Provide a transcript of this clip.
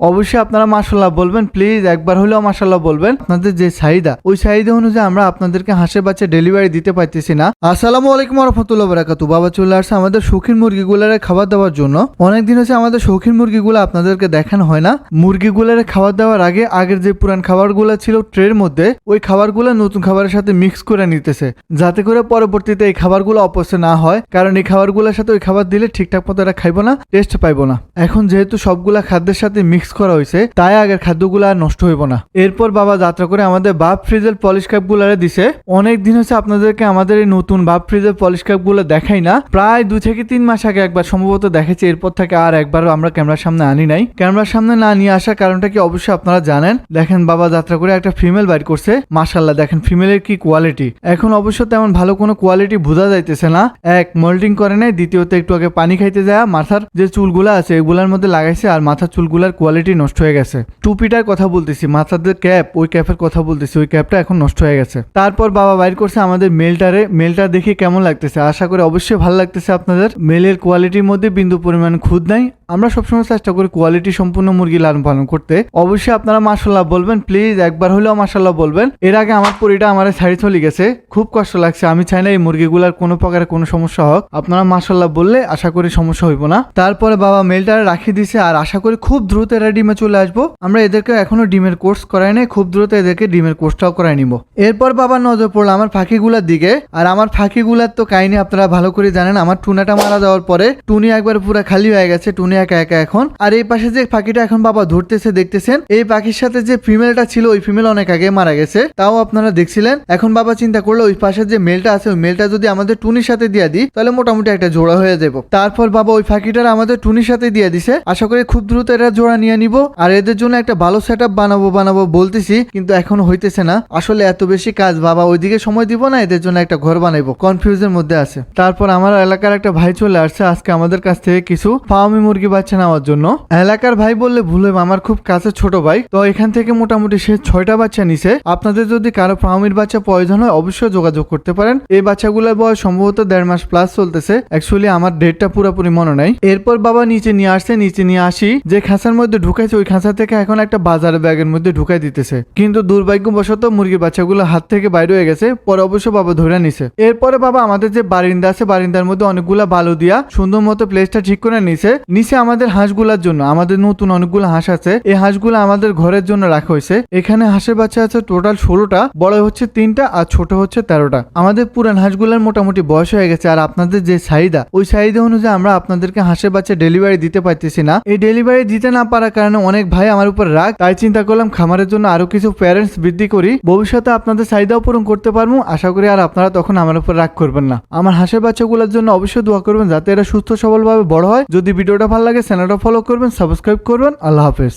অবশ্যই আপনারা মাসাল্লাহ বলবেন প্লিজ একবার হলেও মাসাল্লাহ বলবেন। আপনাদের যে চাহিদা, ওই চাহিদা অনুযায়ী আমরা আপনাদেরকে হাঁসের বাচ্চা ডেলিভারি দিতে পারতেছি না। আসসালামু আলাইকুম রহমতুল্লাহ বারাকাতু বাবা চলে আসছে আমাদের শৌখিন মুরগিগুলার খাবার দেওয়ার জন্য। অনেকদিন হচ্ছে আমাদের শৌখিন মুরগিগুলো আপনাদেরকে দেখানো হয় না। মুরগিগুলার খাবার দেওয়ার আগে, আগের যে পুরান খাবারগুলো ছিল ট্রের মধ্যে, ওই খাবারগুলো নতুন খাবারের সাথে মিক্স করে নিতেছে। যাতে করে পরবর্তীতে এই খাবারগুলো অপচয় না হয়। কারণ এই খাবারগুলোর সাথে ওই খাবার দিলে ঠিকঠাক মতো এরা খাইবো না টেস্ট পাইবো না। এখন যেহেতু সবগুলা খাদ্যের সাথে মিক্স করা হয়েছে তাই আগের খাদ্যগুলো আর নষ্ট হইব না। এরপর বাবা যাত্রা করে আমাদের বাপ ফ্রিজের পলিশ কাপগুলারে দিছে। অনেক দিন হচ্ছে আপনাদেরকে আমাদের এই নতুন বাপ ফ্রিজের পলিশ কাপগুলো দেখাই না। প্রায় দু থেকে তিন মাস আগে একবার সম্ভবত দেখেছি এরপর থেকে আর একবারও আমরা ক্যামেরার সামনে আনি নাই। ক্যামেরার সামনে না নিয়ে আসার কারণটা কি অবশ্যই আপনারা জানেন? দেখেন বাবা যাত্রা করে একটা ফিমেল বাইর করছে। মাশাল্লাহ দেখেন ফিমেলের কি কোয়ালিটি এখন অবশ্য তেমন ভালো কোনো কোয়ালিটি বোঝা যাইতেছে না। এক মোল্ডিং করে নাই। দ্বিতীয়ত একটু আগে পানি খাইতে যায়। মাথার যে চুলগুলা আছে, এগুলার মধ্যে লাগাইছে আর মাথার চুলগুলার কোয়ালিটি নষ্ট হয়ে গেছে। টুপিটার কথা বলতেছি মাথার ক্যাপ ওই ক্যাপের কথা বলতেছি, ওই ক্যাপটা এখন নষ্ট হয়ে গেছে। তারপর বাবা বাইর করছে আমাদের মেলটারে মেলটা দেখে কেমন লাগতেছে? আশা করি অবশ্যই ভালো লাগতেছে আপনাদের। মেলের কোয়ালিটির মধ্যে বিন্দু পরিমাণ খুদ নাই। আমরা সবসময় চেষ্টা করি কোয়ালিটি সম্পূর্ণ মুরগি লালন পালন করতে। অবশ্যই আপনারা মাসাল্লাহ বলবেন প্লিজ একবার হলেও মাসাল্লাহ বলবেন। এর আগে আমার পরিটা আমার ছাড়ি চলে গেছে। খুব কষ্ট লাগছে, আমি চাই না এই মুরগিগুলার কোনো প্রকারের কোনো সমস্যা হোক। আপনারা মাসাল্লাহ বললে আশা করি সমস্যা হইব না। তারপরে বাবা মেলটা রাখি দিছে, আর আশা করি খুব দ্রুত এরা ডিমে চলে আসব। আমরা এদেরকে এখনও ডিমের কোর্স করাই নাই, খুব দ্রুত এদেরকে ডিমের কোর্সটাও করাই নিব। এরপর বাবা নজর পড়ল আমার ফাঁকিগুলার দিকে, আর আমার ফাঁকিগুলার তো কাহিনী আপনারা ভালো করে জানেন, আমার টুনাটা মারা যাওয়ার পরে টুনি একবার পুরো খালি হয়ে গেছে, টুনি একা একা এখন। আর এই পাশে যে পাখিটা এখন বাবা ধরতেছে, দেখতেছেন, এই পাখির সাথে যে ফিমেলটা ছিল, ওই ফিমেল অনেক আগে মারা গেছে, তাও আপনারা দেখছিলেন। এখন বাবা চিন্তা করল, ওই পাশে যে মেলটা আছে, ওই মেলটা যদি আমাদের টুনির সাথে দিয়ে দিই, তাহলে মোটামুটি একটা জোড়া হয়ে যাব। তারপর বাবা ওই পাখিটার আমাদের টুনির সাথে দিয়ে দিছে। আশা করি খুব দ্রুত এরা জোড়া নিয়ে নিব। আর এদের জন্য একটা ভালো সেট বানাবো বানাবো বলতেছি, কিন্তু এখন হইতেছে না। আসলে এত বেশি কাজ বাবা ওইদিকে সময় দিব না, এদের জন্য একটা ঘর বানাইবো। কনফিউজের মধ্যে আছে। তারপর আমার এলাকার একটা ভাই চলে আসছে, আজকে আমাদের কাছ থেকে কিছু ফার্মি মুরগি বাচ্চা নেওয়ার জন্য। এলাকার ভাই বললে ভুল আমার খুব কাছে ছোট ভাই। তো এখান থেকে মোটামুটি সে ছয়টা বাচ্চা নিছে। আপনাদের যদি কারও ফার্মির বাচ্চা প্রয়োজন হয়, অবশ্যই যোগাযোগ করতে পারেন। এই বাচ্চাগুলোর বয়স সম্ভবত দেড় মাস প্লাস চলতেছে। অ্যাকচুয়ালি আমার ডেটটা পুরোপুরি মনে নাই। এরপর বাবা নিচে নিয়ে আসছে, নিচে নিয়ে আসি, যে খাঁচার মধ্যে ঢুকাইছে, ওই খাঁচা থেকে এখন একটা বাজার ব্যাগের মধ্যে ঢুকাই দিতেছে। কিন্তু দুর্ভাগ্যবশত মুরগির বাচ্চাগুলো হাত থেকে বাইরে হয়ে গেছে, পরে অবশ্য বাবা ধরে নিছে। এরপরে বাবা আমাদের যে বারিন্দা আছে, বারিন্দার মধ্যে অনেকগুলা বালু দিয়া সুন্দর মতো প্লেসটা ঠিক করে নিছে। নিচে আমাদের হাঁসগুলার জন্য, আমাদের নতুন অনেকগুলো হাঁস আছে এই হাঁসগুলো আমাদের ঘরের জন্য রাখা হয়েছে। এখানে হাঁসের বাচ্চা আছে টোটাল ষোলোটা, বড় হচ্ছে তিনটা আর ছোট হচ্ছে তেরোটা। আমাদের পুরান হাঁসগুলোর মোটামুটি বয়স হয়ে গেছে, আর আপনাদের যে চাহিদা, ওই চাহিদা অনুযায়ী আমরা আপনাদেরকে হাঁসের বাচ্চা ডেলিভারি দিতে পারতেছি না। এই ডেলিভারি দিতে না পারার কারণে অনেক ভাই আমার উপর রাগ, তাই চিন্তা করলাম খামারের জন্য আরও কিছু প্যারেন্টস বৃদ্ধি করি। ভবিষ্যতে আপনাদের চাহিদাও পূরণ করতে পারব। আশা করি আর আপনারা তখন আমার উপর রাগ করবেন না। আমার হাঁসের বাচ্চাগুলোর জন্য অবশ্যই দোয়া করবেন যাতে এরা সুস্থ সবলভাবে বড় হয়। যদি ভিডিওটা ভালো লাগে চ্যানেলটা ফলো করবেন সাবস্ক্রাইব করবেন। আল্লাহ হাফেজ।